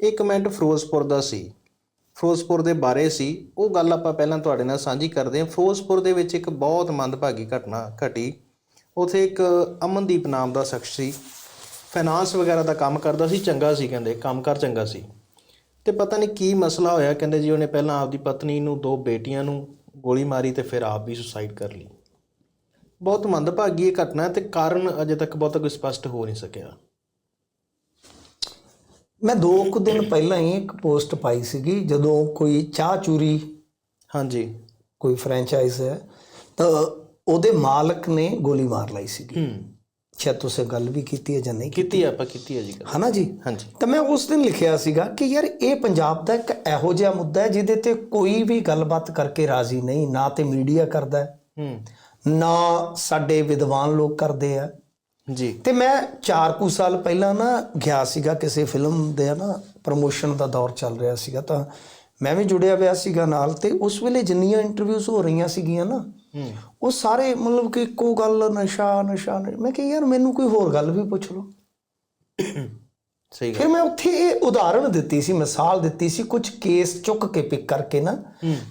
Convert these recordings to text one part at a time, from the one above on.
ਇੱਕ ਮਿੰਟ ਫਿਰੋਜ਼ਪੁਰ ਦਾ ਸੀ। ਫਿਰੋਜ਼ਪੁਰ ਦੇ ਬਾਰੇ ਸੀ। ਉਹ ਗੱਲ ਆਪਾਂ ਪਹਿਲਾਂ ਤੁਹਾਡੇ ਨਾਲ ਸਾਂਝੀ ਕਰਦੇ ਹਾਂ। ਫਿਰੋਜ਼ਪੁਰ ਦੇ ਵਿੱਚ ਇੱਕ ਬਹੁਤ ਮੰਦਭਾਗੀ ਘਟਨਾ ਘਟੀ। ਉਥੇ ਇੱਕ ਅਮਨਦੀਪ ਨਾਮ ਦਾ ਸ਼ਖਸ ਸੀ। ਫਾਈਨਾਂਸ ਵਗੈਰਾ ਦਾ ਕੰਮ ਕਰਦਾ ਸੀ। ਚੰਗਾ ਸੀ ਕਹਿੰਦੇ। ਕੰਮਕਾਰ ਚੰਗਾ ਸੀ। ਤੇ ਪਤਾ ਨਹੀਂ ਕੀ ਮਸਲਾ ਹੋਇਆ। ਕਹਿੰਦੇ ਜੀ ਉਹਨੇ ਪਹਿਲਾਂ ਆਪਦੀ ਪਤਨੀ ਨੂੰ, ਦੋ ਬੇਟੀਆਂ ਨੂੰ ਗੋਲੀ ਮਾਰੀ ਤੇ ਫਿਰ ਆਪ ਵੀ ਸੁਸਾਈਡ ਕਰ ਲਈ। ਬਹੁਤ ਮੰਦਭਾਗੀ ਇਹ ਘਟਨਾ ਹੈ ਤੇ ਕਾਰਨ ਅਜੇ ਤੱਕ ਬਹੁਤ ਕੋਈ ਸਪਸ਼ਟ ਹੋ ਨਹੀਂ ਸਕਿਆ। ਮੈਂ ਦੋ ਕੁ ਦਿਨ ਪਹਿਲਾਂ ਹੀ ਇੱਕ ਪੋਸਟ ਪਾਈ ਸੀਗੀ ਜਦੋਂ ਕੋਈ ਚਾਹ ਚੂਰੀ ਹਾਂਜੀ। ਕੋਈ ਫਰੈਂਚਾਈਜ਼ ਹੈ ਤਾਂ ਉਹਦੇ ਮਾਲਕ ਨੇ ਗੋਲੀ ਮਾਰ ਲਈ ਸੀਗੀ। ਸ਼ਾਇਦ ਤੁਸੀਂ ਗੱਲ ਵੀ ਕੀਤੀ ਹੈ ਜਾਂ ਨਹੀਂ ਕੀਤੀ? ਆਪਾਂ ਕੀਤੀ ਹੈ ਜੀ ਹਨਾ ਜੀ? ਹਾਂਜੀ। ਤਾਂ ਮੈਂ ਉਸ ਦਿਨ ਲਿਖਿਆ ਸੀਗਾ ਕਿ ਯਾਰ ਇਹ ਪੰਜਾਬ ਦਾ ਇੱਕ ਇਹੋ ਜਿਹਾ ਮੁੱਦਾ ਹੈ ਜਿਹਦੇ ਤੇ ਕੋਈ ਵੀ ਗੱਲਬਾਤ ਕਰਕੇ ਰਾਜ਼ੀ ਨਹੀਂ ਨਾ ਤੇ ਮੀਡੀਆ ਕਰਦਾ ਹੂੰ। ਨਾ ਸਾਡੇ ਵਿਦਵਾਨ ਲੋਕ ਕਰਦੇ ਆ। ਜੀ। ਤੇ ਮੈਂ 4 ਕੁ ਸਾਲ ਪਹਿਲਾਂ ਨਾ ਗਿਆ ਸੀਗਾ ਕਿਸੇ ਫਿਲਮ ਦੇ ਨਾ ਪ੍ਰੋਮੋਸ਼ਨ ਦਾ ਦੌਰ ਚੱਲ ਰਿਹਾ ਸੀਗਾ ਤਾਂ ਮੈਂ ਵੀ ਜੁੜਿਆ ਹੋਇਆ ਸੀਗਾ ਨਾਲ ਤੇ ਉਸ ਵੇਲੇ ਜਿੰਨੀਆਂ ਇੰਟਰਵਿਊਜ਼ ਹੋ ਰਹੀਆਂ ਸੀਗੀਆਂ ਨਾ ਉਹ ਸਾਰੇ ਮਤਲਬ ਕਿ ਇੱਕੋ ਗੱਲ ਨਸ਼ਾ ਨਸ਼ਾ ਨਸ਼ਾ। ਮੈਂ ਕਿਹਾ ਯਾਰ ਮੈਨੂੰ ਕੋਈ ਹੋਰ ਗੱਲ ਵੀ ਪੁੱਛ ਲਓ। ਸਹੀ ਗੱਲ। ਫਿਰ ਮੈਂ ਉੱਥੇ ਇਹ ਉਦਾਹਰਣ ਦਿੱਤੀ ਸੀ ਮਿਸਾਲ ਦਿੱਤੀ ਸੀ ਕੁਝ ਕੇਸ ਚੁੱਕ ਕੇ ਪਿਕ ਕਰਕੇ ਨਾ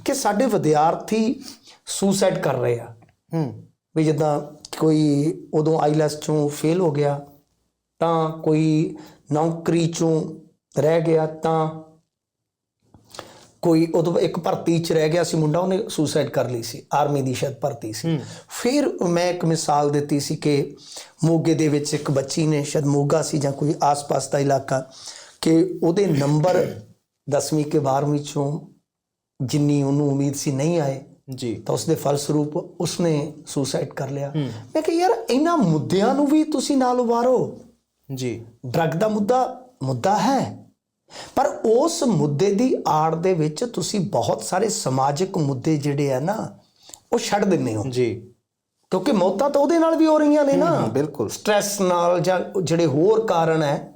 ਕਿ ਸਾਡੇ ਵਿਦਿਆਰਥੀ ਸੁਸਾਈਡ ਕਰ ਰਹੇ ਆ। ਹੂੰ। ਵੀ ਜਿੱਦਾਂ ਕੋਈ ਉਦੋਂ ਆਈਲੈਸ ਚੋਂ ਫੇਲ ਹੋ ਗਿਆ ਤਾਂ ਕੋਈ ਨੌਕਰੀ ਚੋਂ ਰਹਿ ਗਿਆ ਤਾਂ ਕੋਈ ਉਦੋਂ ਇੱਕ ਭਰਤੀ ਚ ਰਹਿ ਗਿਆ ਸੀ ਮੁੰਡਾ ਉਹਨੇ ਸੁਸਾਈਡ ਕਰ ਲਈ ਸੀ ਆਰਮੀ ਦੀ ਸ਼ਾਇਦ ਭਰਤੀ ਸੀ। ਫਿਰ ਮੈਂ ਇੱਕ ਮਿਸਾਲ ਦਿੱਤੀ ਸੀ ਕਿ ਮੋਗੇ ਦੇ ਵਿੱਚ ਇੱਕ ਬੱਚੀ ਨੇ ਸ਼ਾਇਦ ਮੋਗਾ ਸੀ ਜਾਂ ਕੋਈ ਆਸ-ਪਾਸ ਦਾ ਇਲਾਕਾ ਕਿ ਉਹਦੇ ਨੰਬਰ 10ਵੀਂ ਕੇ 12ਵੀਂ ਚੋਂ ਜਿੰਨੀ ਉਹਨੂੰ ਉਮੀਦ ਸੀ ਨਹੀਂ ਆਏ ਜੀ। ਤਾਂ ਉਸ ਦੇ ਫਲਸਰੂਪ ਉਸਨੇ ਸੁਸਾਈਡ ਕਰ ਲਿਆ। ਮੈਂ ਕਿਹਾ ਯਾਰ ਇਹਨਾਂ ਮੁੱਦਿਆਂ ਨੂੰ ਵੀ ਤੁਸੀਂ ਨਾਲ ਉਭਾਰੋ। ਜੀ। ਡਰੱਗ ਦਾ ਮੁੱਦਾ ਮੁੱਦਾ ਹੈ। ਪਰ ਉਸ ਮੁੱਦੇ ਦੀ ਆੜ ਦੇ ਵਿੱਚ ਤੁਸੀਂ ਬਹੁਤ ਸਾਰੇ ਸਮਾਜਿਕ ਮੁੱਦੇ ਜਿਹੜੇ ਆ ਨਾ ਉਹ ਛੱਡ ਦਿੰਦੇ ਹੋ। ਜੀ। ਕਿਉਂਕਿ ਮੌਤਾਂ ਤਾਂ ਉਹਦੇ ਨਾਲ ਵੀ ਹੋ ਰਹੀਆਂ ਨੇ ਨਾ। ਬਿਲਕੁਲ। ਸਟ੍ਰੈਸ ਨਾਲ ਜਾਂ ਜਿਹੜੇ ਹੋਰ ਕਾਰਨ ਹੈ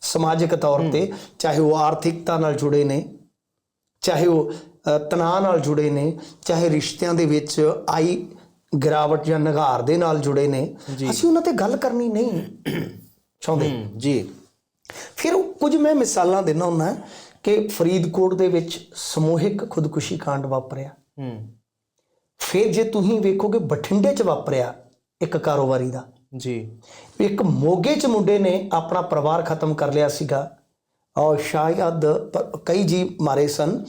ਸਮਾਜਿਕ ਤੌਰ ਤੇ ਚਾਹੇ ਉਹ ਆਰਥਿਕਤਾ ਨਾਲ ਜੁੜੇ ਨੇ ਚਾਹੇ ਉਹ ਤਣਾਅ ਨਾਲ ਜੁੜੇ ਨੇ ਚਾਹੇ ਰਿਸ਼ਤਿਆਂ ਦੇ ਵਿੱਚ ਆਈ ਗਿਰਾਵਟ ਜਾਂ ਨਿਗਾਰ ਦੇ ਨਾਲ ਜੁੜੇ ਨੇ ਅਸੀਂ ਉਹਨਾਂ ਤੇ ਗੱਲ ਕਰਨੀ ਨਹੀਂ ਚਾਹੁੰਦੇ। ਜੀ। ਫਿਰ ਕੁਝ ਮੈਂ ਮਿਸਾਲਾਂ ਦਿੰਦਾ ਹੁੰਦਾ ਕਿ ਫਰੀਦਕੋਟ ਦੇ ਵਿੱਚ ਸਮੂਹਿਕ ਖੁਦਕੁਸ਼ੀ ਕਾਂਡ ਵਾਪਰਿਆ। ਹੂੰ। ਫਿਰ ਜੇ ਤੁਸੀਂ ਵੇਖੋਗੇ ਬਠਿੰਡੇ 'ਚ ਵਾਪਰਿਆ ਇੱਕ ਕਾਰੋਬਾਰੀ ਦਾ। ਜੀ। ਇੱਕ ਮੋਗੇ 'ਚ ਮੁੰਡੇ ਨੇ ਆਪਣਾ ਪਰਿਵਾਰ ਖਤਮ ਕਰ ਲਿਆ ਸੀਗਾ। ਔਰ ਸ਼ਾਇਦ ਪ- ਕਈ ਜੀ ਮਾਰੇ ਸਨ।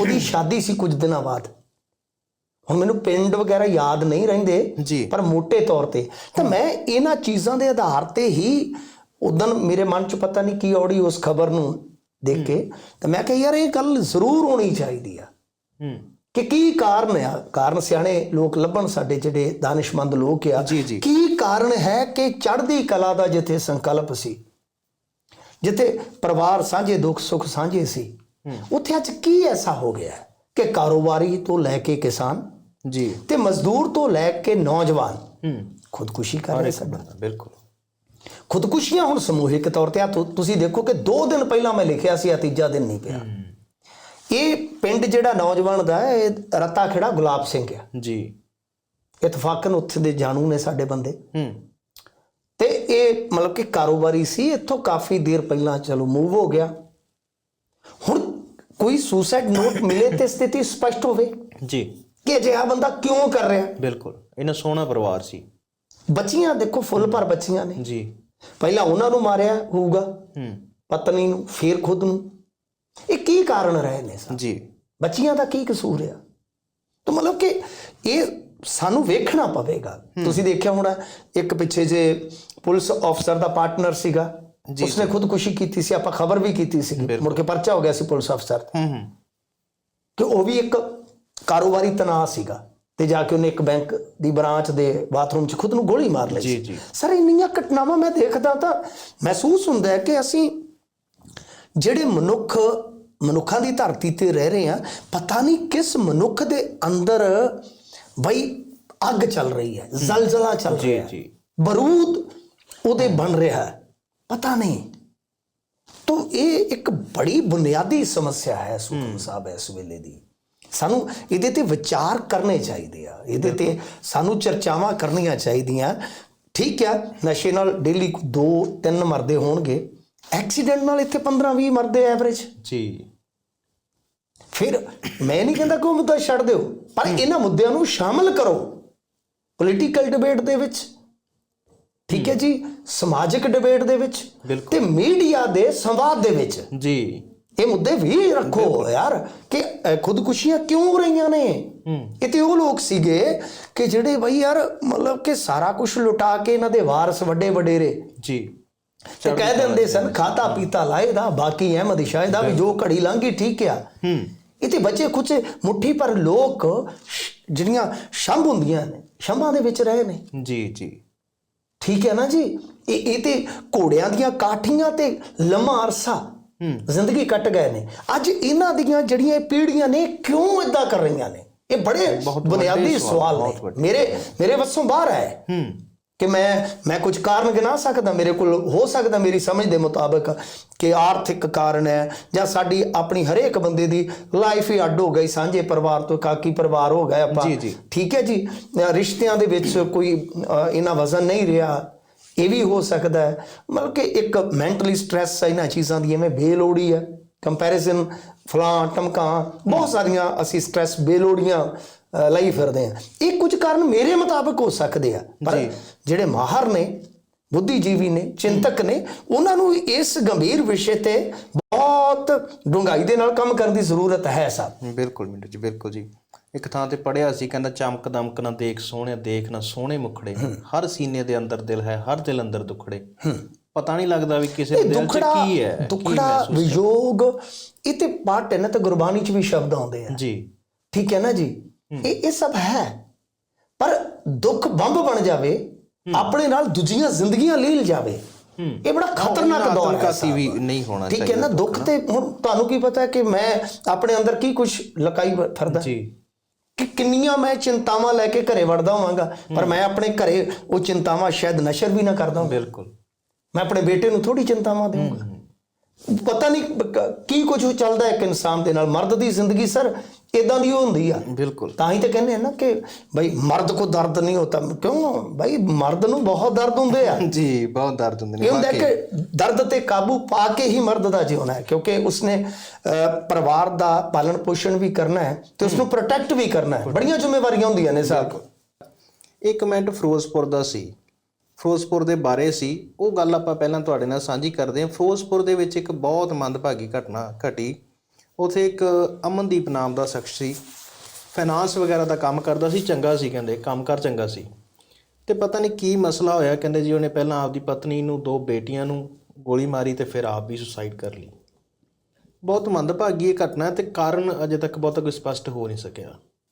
ਉਹਦੀ ਸ਼ਾਦੀ ਸੀ ਕੁਝ ਦਿਨਾਂ ਬਾਅਦ। ਹੁਣ ਮੈਨੂੰ ਪਿੰਡ ਵਗੈਰਾ ਯਾਦ ਨਹੀਂ ਰਹਿੰਦੇ ਪਰ ਮੋٹے ਤੌਰ ਤੇ। ਤਾਂ ਮੈਂ ਇਹਨਾਂ ਚੀਜ਼ਾਂ ਦੇ ਆਧਾਰ ਤੇ ਹੀ ਉਦੋਂ ਮੇਰੇ ਮਨ 'ਚ ਪਤਾ ਨਹੀਂ ਕੀ ਔੜੀ ਉਸ ਖਬਰ ਨੂੰ ਦੇਖ ਕੇ ਤਾਂ ਮੈਂ ਕਿਹਾ ਯਾਰ ਇਹ ਗੱਲ ਜ਼ਰੂਰ ਹੋਣੀ ਚਾਹੀਦੀ ਆ। ਕਿ ਕੀ ਕਾਰਨ ਆ? ਕਾਰਨ ਸਿਆਣੇ ਲੋਕ ਲੱਭਣ ਸਾਡੇ ਜਿਹੜੇ ਦਾਨਿਸ਼ਮੰਦ ਲੋਕ ਆ। ਕੀ ਕਾਰਨ ਹੈ ਕਿ ਚੜ੍ਹਦੀ ਕਲਾ ਦਾ ਜਿੱਥੇ ਸੰਕਲਪ ਸੀ? ਜਿੱਥੇ ਪਰਿਵਾਰ ਸਾਂਝੇ ਦੁੱਖ ਸੁੱਖ ਸਾਂਝੇ ਸੀ ਉੱਥੇ ਅੱਜ ਕੀ ਐਸਾ ਹੋ ਗਿਆ ਕਿ ਕਾਰੋਬਾਰੀ ਤੋਂ ਲੈ ਕੇ ਕਿਸਾਨ ਜੀ। ਤੇ ਮਜ਼ਦੂਰ ਤੋਂ ਲੈ ਕੇ ਨੌਜਵਾਨ ਖੁਦਕੁਸ਼ੀ ਕਰ ਰਹੇ ਸਨ। ਬਿਲਕੁਲ। ਖੁਦਕੁਸ਼ੀਆਂ ਹੁਣ ਸਮੂਹਿਕ ਤੌਰ ਤੇ ਆ ਤੁਸੀਂ ਦੇਖੋ ਕਿ 2 ਦਿਨ ਪਹਿਲਾਂ ਮੈਂ ਲਿਖਿਆ ਸੀ ਆ ਤੀਜਾ ਦਿਨ ਨਹੀਂ ਪਿਆ। ਇਹ ਪਿੰਡ ਜਿਹੜਾ ਨੌਜਵਾਨ ਦਾ ਹੈ, ਇਹ ਰਤਾ ਖੇੜਾ ਗੁਲਾਬ ਸਿੰਘ ਆ। ਜੀ। ਇਤਫਾਕਨ ਉੱਥੇ ਦੇ ਜਾਣੂ ਨੇ ਸਾਡੇ ਬੰਦੇ। ਹੂੰ। ਤੇ ਇਹ ਮਤਲਬ ਕਿ ਕਾਰੋਬਾਰੀ ਸੀ ਇੱਥੋਂ ਕਾਫੀ ਦੇਰ ਪਹਿਲਾਂ ਚਲੋ ਮੂਵ ਹੋ ਗਿਆ। ਹੁਣ ਕੋਈ ਸੁਸਾਈਡ ਨੋਟ ਮਿਲੇ ਤੇ ਸਥਿਤੀ ਸਪਸ਼ਟ ਹੋਵੇ ਜੀ। ਕਿ ਅਜਿਹਾ ਬੰਦਾ ਕਿਉਂ ਕਰ ਰਿਹਾ? ਬਿਲਕੁਲ। ਇਹਨਾਂ ਸੋਹਣਾ ਪਰਿਵਾਰ ਸੀ। ਬੱਚੀਆਂ ਦੇਖੋ ਫੁੱਲ ਭਰ ਬੱਚੀਆਂ ਨੇ। ਜੀ। ਪਹਿਲਾਂ ਉਹਨਾਂ ਨੂੰ ਮਾਰਿਆ ਹੋਊਗਾ ਹੂੰ। ਪਤਨੀ ਨੂੰ ਫਿਰ ਖੁਦ ਨੂੰ। ਇਹ ਕੀ ਕਾਰਨ ਰਹੇ ਨੇ ਸਰ? ਜੀ। ਬੱਚੀਆਂ ਦਾ ਕੀ ਕਸੂਰ ਆ? ਤਾਂ ਮਤਲਬ ਕਿ ਇਹ ਸਾਨੂੰ ਵੇਖਣਾ ਪਵੇਗਾ। ਤੁਸੀਂ ਦੇਖਿਆ ਹੋਣਾ ਇੱਕ ਪਿੱਛੇ ਜੇ ਪੁਲਿਸ ਅਫਸਰ ਦਾ ਪਾਰਟਨਰ ਸੀਗਾ। ਉਸਨੇ ਖੁਦਕੁਸ਼ੀ ਕੀਤੀ ਸੀ ਆਪਾਂ ਖਬਰ ਵੀ ਕੀਤੀ ਸੀ। ਮੁੜ ਕੇ ਪਰਚਾ ਹੋ ਗਿਆ ਸੀ ਪੁਲਿਸ ਅਫਸਰ ਤੇ ਹੂੰ ਹੂੰ। ਕਿ ਉਹ ਵੀ ਇੱਕ ਕਾਰੋਬਾਰੀ ਤਣਾਅ ਸੀਗਾ। ਤੇ ਜਾ ਕੇ ਉਹਨੇ ਇੱਕ ਬੈਂਕ ਦੀ ਬ੍ਰਾਂਚ ਦੇ ਬਾਥਰੂਮ 'ਚ ਖੁਦ ਨੂੰ ਗੋਲੀ ਮਾਰ ਲਈ ਜੀ ਜੀ। ਸਰ ਇੰਨੀਆਂ ਘਟਨਾਵਾਂ ਮੈਂ ਦੇਖਦਾ ਤਾਂ ਮਹਿਸੂਸ ਹੁੰਦਾ ਹੈ ਕਿ ਅਸੀਂ ਜਿਹੜੇ ਮਨੁੱਖ ਮਨੁੱਖਾਂ ਦੀ ਧਰਤੀ ਤੇ ਰਹਿ ਰਹੇ ਆ ਪਤਾ ਨਹੀਂ ਕਿਸ ਮਨੁੱਖ ਦੇ ਅੰਦਰ ਬਈ ਅੱਗ ਚੱਲ ਰਹੀ ਹੈ ਜ਼ਲਜ਼ਲਾ ਚੱਲ ਰਿਹਾ ਹੈ। ਜੀ। ਬਰੂਦ ਉਹਦੇ ਬਣ ਰਿਹਾ ਹੈ। ਪਤਾ ਨਹੀਂ। ਤੋ ਇਹ ਇੱਕ ਬੜੀ ਬੁਨਿਆਦੀ ਸਮੱਸਿਆ ਹੈ ਸੁਖਮ ਸਾਹਿਬ ਇਸ ਵੇਲੇ ਦੀ। ਸਾਨੂੰ ਇਹਦੇ ਤੇ ਵਿਚਾਰ ਕਰਨੇ ਚਾਹੀਦੇ ਆ। ਇਹਦੇ ਤੇ ਸਾਨੂੰ ਚਰਚਾਵਾਂ ਕਰਨੀਆਂ ਚਾਹੀਦੀਆਂ। ਠੀਕ ਆ ਨਸ਼ੇ ਨਾਲ ਡੇਲੀ ਦੋ ਤਿੰਨ ਮਰਦੇ ਹੋਣਗੇ। ਐਕਸੀਡੈਂਟ ਨਾਲ ਇੱਥੇ 15 20 ਮਰਦੇ ਐਵਰੇਜ। ਜੀ। ਫਿਰ ਮੈਂ ਨਹੀਂ ਕਹਿੰਦਾ ਕਿ ਉਹ ਮੁੱਦਾ ਛੱਡ ਦਿਓ। ਪਰ ਇਹਨਾਂ ਮੁੱਦਿਆਂ ਨੂੰ ਸ਼ਾਮਲ ਕਰੋ। ਪੋਲੀਟੀਕਲ ਡਿਬੇਟ ਦੇ ਵਿੱਚ। ਠੀਕ ਹੈ ਜੀ। ਸਮਾਜਿਕ ਡਿਬੇਟ ਦੇ ਵਿੱਚ। ਤੇ ਮੀਡੀਆ ਦੇ ਸੰਵਾਦ ਦੇ ਵਿੱਚ। ਜੀ। ਇਹ ਮੁੱਦੇ ਵੀ ਰੱਖੋ ਯਾਰ ਕਿ ਖੁਦਕੁਸ਼ੀਆਂ ਕਿਉਂ ਹੋ ਰਹੀਆਂ ਨੇ? ਇਹ ਤੇ ਉਹ ਲੋਕ ਸੀਗੇ ਕਿ ਜਿਹੜੇ ਬਈ ਯਾਰ ਮਤਲਬ ਕਿ ਸਾਰਾ ਕੁਝ ਲੁਟਾ ਕੇ ਇਹਨਾਂ ਦੇ ਵਾਰਸ ਵੱਡੇ ਵਡੇਰੇ। ਜੀ। ਤੇ ਕਹਿ ਦਿੰਦੇ ਸਨ ਖਾਤਾ ਪੀਤਾ ਲਾਏਦਾ ਬਾਕੀ ਅਹਿਮਦ ਸ਼ਾਇਦਾ ਵੀ ਜੋ ਘੜੀ ਲੰਘੀ ਠੀਕ ਆ। ਹੂੰ। ਇਹ ਤੇ ਬੱਚੇ ਕੁਝ ਮੁੱਠੀ ਪਰ ਲੋਕ ਜਿਹੜੀਆਂ ਸ਼ੰਭ ਹੁੰਦੀਆਂ ਨੇ ਸ਼ੰਭਾਂ ਦੇ ਵਿੱਚ ਰਹੇ ਨੇ। ਜੀ ਜੀ। ਠੀਕ ਹੈ ਨਾ ਜੀ? ਇਹ ਇਹ ਤੇ ਘੋੜਿਆਂ ਦੀਆਂ ਕਾਠੀਆਂ ਤੇ ਲੰਮਾ ਅਰਸਾ। ਜ਼ਿੰਦਗੀ ਕੱਟ ਗਏ ਨੇ। ਅੱਜ ਇਹਨਾਂ ਦੀਆਂ ਜਿਹੜੀਆਂ ਇਹ ਪੀੜ੍ਹੀਆਂ ਨੇ ਕਿਉਂ ਇਦਾਂ ਕਰ ਰਹੀਆਂ ਨੇ? ਇਹ ਬੜੇ ਬੁਨਿਆਦੀ ਸਵਾਲ ਨੇ। ਮੇਰੇ ਮੇਰੇ ਵੱਸੋਂ ਬਾਹਰ ਹੂੰ। ਕਿ ਮੈਂ ਮੈਂ ਕੁਝ ਕਾਰਨ ਗਿਣਾ ਸਕਦਾ ਮੇਰੇ ਕੋਲ ਹੋ ਸਕਦਾ ਮੇਰੀ ਸਮਝ ਦੇ ਮੁਤਾਬਕ ਕਿ ਆਰਥਿਕ ਕਾਰਨ ਹੈ ਜਾਂ ਸਾਡੀ ਆਪਣੀ ਹਰੇਕ ਬੰਦੇ ਦੀ ਲਾਈਫ ਹੀ ਅੱਡ ਹੋ ਗਈ ਸਾਂਝੇ ਪਰਿਵਾਰ ਤੋਂ ਕਾਕੀ ਪਰਿਵਾਰ ਹੋ ਗਏ ਆਪਾਂ। ਠੀਕ ਹੈ ਜੀ? ਰਿਸ਼ਤਿਆਂ ਦੇ ਵਿੱਚ ਕੋਈ ਇਹਨਾਂ ਵਜ਼ਨ ਨਹੀਂ ਰਿਹਾ। ਇਹ ਵੀ ਹੋ ਸਕਦਾ ਹੈ। ਮਤਲਬ ਕਿ ਇੱਕ ਮੈਂਟਲੀ ਸਟ੍ਰੈਸ ਇਹਨਾਂ ਚੀਜ਼ਾਂ ਦੀ ਐਵੇਂ ਬੇਲੋੜੀ ਹੈ ਕੰਪੈਰੀਜ਼ਨ ਫਲਾਂ ਟਮਕਾਂ ਬਹੁਤ ਸਾਰੀਆਂ ਅਸੀਂ ਸਟ੍ਰੈਸ ਬੇਲੋੜੀਆਂ ਲਈ ਫਿਰਦੇ ਆ। ਇਹ ਕੁਝ ਕਾਰਨ ਮੇਰੇ ਮੁਤਾਬਕ ਹੋ ਸਕਦੇ ਆ। ਪਰ। ਜਿਹੜੇ ਮਾਹਰ ਨੇ ਬੁੱਧੀਜੀਵੀ ਨੇ ਚਿੰਤਕ ਨੇ ਉਹਨਾਂ ਨੂੰ ਇਸ ਗੰਭੀਰ ਵਿਸ਼ੇ ਤੇ ਬਹੁਤ ਡੂੰਘਾਈ ਦੇ ਨਾਲ ਕੰਮ ਕਰਨ ਦੀ ਜ਼ਰੂਰਤ ਹੈ ਸਾਹਿਬ ਬਿਲਕੁਲ ਮਿੰਟੂ ਜੀ ਬਿਲਕੁਲ ਜੀ। ਇੱਕ ਥਾਂ ਤੇ ਪੜਿਆ ਸੀ ਕਹਿੰਦਾ ਚਮਕ ਦਮਕ ਨਾ ਦੇਖ ਸੋਹਣੇ ਦੇਖ ਨਾ ਸੋਹਣੇ ਮੁਖੜੇ। ਹਰ ਸੀਨੇ ਦੇ ਅੰਦਰ ਦਿਲ ਹੈ ਹਰ ਦਿਲ ਅੰਦਰ ਦੁਖੜੇ। ਪਤਾ ਨਹੀਂ ਲੱਗਦਾ ਵੀ ਕਿਸੇ ਦੇ ਦਿਲ 'ਚ ਕੀ ਹੈ ਦੁਖੜਾ ਵਿਯੋਗ ਇਹ ਤੇ ਪਾਠ ਹੈ ਨਾ ਤੇ ਗੁਰਬਾਣੀ ਚ ਵੀ ਸ਼ਬਦ ਆਉਂਦੇ ਆ। ਜੀ। ਠੀਕ ਹੈ ਨਾ ਜੀ? ਇਹ ਇਹ ਸਭ ਹੈ। ਪਰ ਦੁੱਖ ਬੰਬ ਬਣ ਜਾਵੇ ਆਪਣੇ ਨਾਲ ਦੂਜੀਆਂ ਜ਼ਿੰਦਗੀਆਂ ਲੀਲ ਜਾਵੇ ਇਹ ਬੜਾ ਖਤਰਨਾਕ ਦੌਰ ਹੈ ਸਾਹਿਬ। ਵੀ ਨਹੀਂ ਹੋਣਾ ਠੀਕ ਹੈ ਚਾਹੀਦਾ ਨਾ? ਦੁੱਖ ਤੇ ਹੁਣ ਤੁਹਾਨੂੰ ਕੀ ਪਤਾ ਕਿ ਮੈਂ ਆਪਣੇ ਅੰਦਰ ਕੀ ਕੁਝ ਲਕਾਈ ਫਿਰਦਾ? ਜੀ। ਕਿ ਕਿੰਨੀਆਂ ਮੈਂ ਚਿੰਤਾਵਾਂ ਲੈ ਕੇ ਘਰੇ ਵੜਦਾ ਹੋਵਾਂਗਾ ਪਰ ਮੈਂ ਆਪਣੇ ਘਰੇ ਉਹ ਚਿੰਤਾਵਾਂ ਸ਼ਾਇਦ ਨਸ਼ਰ ਵੀ ਨਾ ਕਰਦਾ। ਬਿਲਕੁਲ। ਮੈਂ ਆਪਣੇ ਬੇਟੇ ਨੂੰ ਥੋੜੀ ਚਿੰਤਾਵਾਂ ਦੇਵਾਂਗਾ। ਪਤਾ ਨਹੀਂ ਕ- ਕੁਝ ਚੱਲਦਾ ਇੱਕ ਇਨਸਾਨ ਦੇ ਨਾਲ? ਮਰਦ ਦੀ ਜ਼ਿੰਦਗੀ ਸਰ ਇਦਾਂ ਦੀ ਹੁੰਦੀ ਆ। ਬਿਲਕੁਲ। ਤਾਂ ਹੀ ਤਾਂ ਕਹਿੰਦੇ ਆ ਨਾ ਕਿ ਭਾਈ ਮਰਦ ਕੋ ਦਰਦ ਨਹੀਂ ਹੁੰਦਾ। ਕਿਉਂ? ਭਾਈ ਮਰਦ ਨੂੰ ਬਹੁਤ ਦਰਦ ਹੁੰਦੇ ਆ। ਜੀ ਬਹੁਤ ਦਰਦ ਹੁੰਦੇ ਨੇ ਇਹ ਹੁੰਦਾ। ਕਿ ਦਰਦ ਤੇ ਕਾਬੂ ਪਾ ਕੇ ਹੀ ਮਰਦ ਦਾ ਜਿਉਣਾ ਹੈ। ਕਿਉਂਕਿ ਉਸਨੇ ਪਰਿਵਾਰ ਦਾ ਪਾਲਣ ਪੋਸ਼ਣ ਵੀ ਕਰਨਾ ਹੈ ਤੇ ਉਸਨੂੰ ਪ੍ਰੋਟੈਕਟ ਵੀ ਕਰਨਾ ਹੈ। ਬੜੀਆਂ ਜ਼ਿੰਮੇਵਾਰੀਆਂ ਹੁੰਦੀਆਂ ਨੇ ਸਾਹਿਬ ਇਹ ਕਮੈਂਟ ਫਿਰੋਜ਼ਪੁਰ ਦਾ ਸੀ। ਫਿਰੋਜ਼ਪੁਰ ਦੇ ਬਾਰੇ ਸੀ। ਉਹ ਗੱਲ ਆਪਾਂ ਪਹਿਲਾਂ ਤੁਹਾਡੇ ਨਾਲ ਸਾਂਝੀ ਕਰਦੇ ਹਾਂ। ਫਿਰੋਜ਼ਪੁਰ ਦੇ ਵਿੱਚ ਇੱਕ ਬਹੁਤ ਮੰਦਭਾਗੀ ਘਟਨਾ ਘਟੀ। ਉਥੇ ਇੱਕ ਅਮਨਦੀਪ ਨਾਮ ਦਾ ਸ਼ਖਸ ਸੀ। ਫਾਈਨਾਂਸ ਵਗੈਰਾ ਦਾ ਕੰਮ ਕਰਦਾ ਸੀ, ਚੰਗਾ ਸੀ ਕਹਿੰਦੇ, ਕੰਮਕਾਰ ਚੰਗਾ ਸੀ। ਤੇ ਪਤਾ ਨਹੀਂ ਕੀ ਮਸਲਾ ਹੋਇਆ, ਕਹਿੰਦੇ ਜੀ ਉਹਨੇ ਪਹਿਲਾਂ ਆਪਦੀ ਪਤਨੀ ਨੂੰ, ਦੋ ਬੇਟੀਆਂ ਨੂੰ ਗੋਲੀ ਮਾਰੀ ਤੇ ਫਿਰ ਆਪ ਵੀ ਸੁਸਾਈਡ ਕਰ ਲਈ। ਬਹੁਤ ਮੰਦਭਾਗੀ ਇਹ ਘਟਨਾ ਹੈ ਤੇ ਕਾਰਨ ਅਜੇ ਤੱਕ ਬਹੁਤਾ ਕੋਈ ਸਪਸ਼ਟ ਹੋ ਨਹੀਂ ਸਕਿਆ।